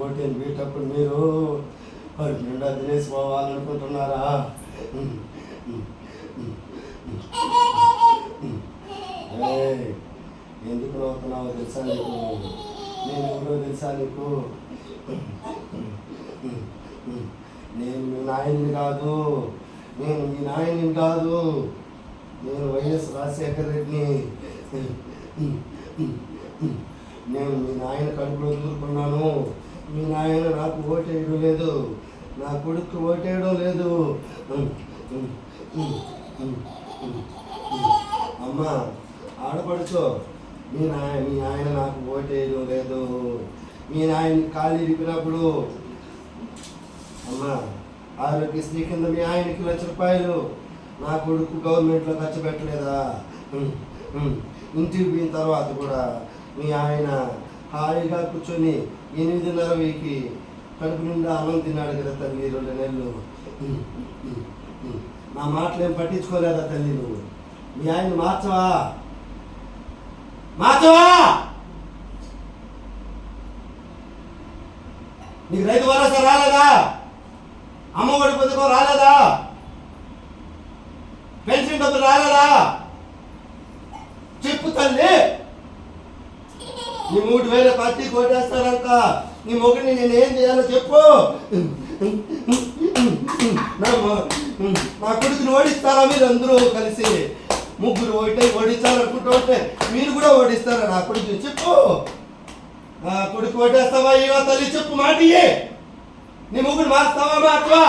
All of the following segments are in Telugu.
ఓటీని వీటప్పుడు మీరు కడుపు నిండా తినేసి పోవాలనుకుంటున్నారా? ఎందుకు నవ్వుతున్నావో తెలుసా నీకు? నేను ఎవరో తెలుసా నీకు? నేను మీ నాయని కాదు. నేను మీ నాయని కాదు. నేను వైఎస్ రాజశేఖర రెడ్డిని నేను మీ నాయన కడుపులో దూరుకున్నాను మీ నాయన నాకు ఓటేయడం లేదు. నా కొడుకు ఓటేయడం లేదు. అమ్మా ఆడపడుచో మీ నాయ మీ ఆయన నాకు ఓటేయడం లేదు. మీ నాయన ఖాళీ ఇరిపినప్పుడు అమ్మా ఆరోగ్యశ్రీ కింద మీ ఆయనకి లక్ష రూపాయలు. నా కొడుకు గవర్నమెంట్లో ఖర్చు పెట్టలేదా? ఇంటికి పోయిన తర్వాత కూడా మీ ఆయన హాయిగా కూర్చొని ఎనిమిదిన్నర వెయ్యికి కడుపు నిండా అన్నం తిన్నాడు కదా తల్లి రెండు నెలలు. నా మాటలు ఏం పట్టించుకోలేదా తల్లి నువ్వు? మీ ఆయన మార్చవా? మార్చవా? నీకు రైతు భరోసా రాలేదా? అమ్మ ఒడి పథకం రాలేదా? పెన్షన్ డబ్బులు చెప్పు తల్లి. నీ మూడు వేల పార్టీ కొట్టేస్తారంట నీ మొగుడిని నేను ఏం చేయాలో చెప్పు. నా కొడుకుని ఓడిస్తారా మీరు అందరూ కలిసి? ముగ్గురు ఓటే ఓడించాలనుకుంటుంటే మీరు కూడా ఓడిస్తారా నా కొడుకు చెప్పు. నా కొడుకు ఓటేస్తావా ఏవా తల్లి? చెప్పు మాట నీ ముగ్గురు మాస్తావా మార్చవా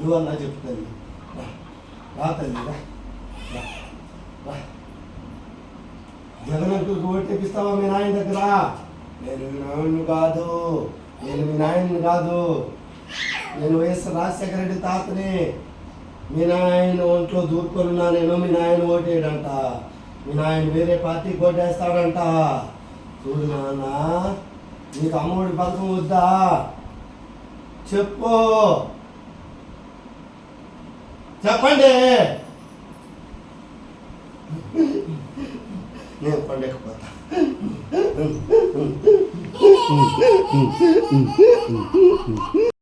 నువ్వన్నా చెప్పు తల్లి. రా. రా. తల్లి రా. జగన్ మీ నాయన దగ్గర? నేను మీ నాయన్ను కాదు. నేను మీ నాయన్ను కాదు. నేను వైఎస్ రాజశేఖర రెడ్డి తాతని మీ నాయన ఒంట్లో దూరుకొనున్నా నేను మీ నాయన ఓటేయడంట. మీ నాయన వేరే పార్టీకి ఓటేస్తాడంట చూడు నాన్న నీకు అమ్మఒడి పథకం వద్దా? చెప్పు. చెప్పండి నేను పండకపోతా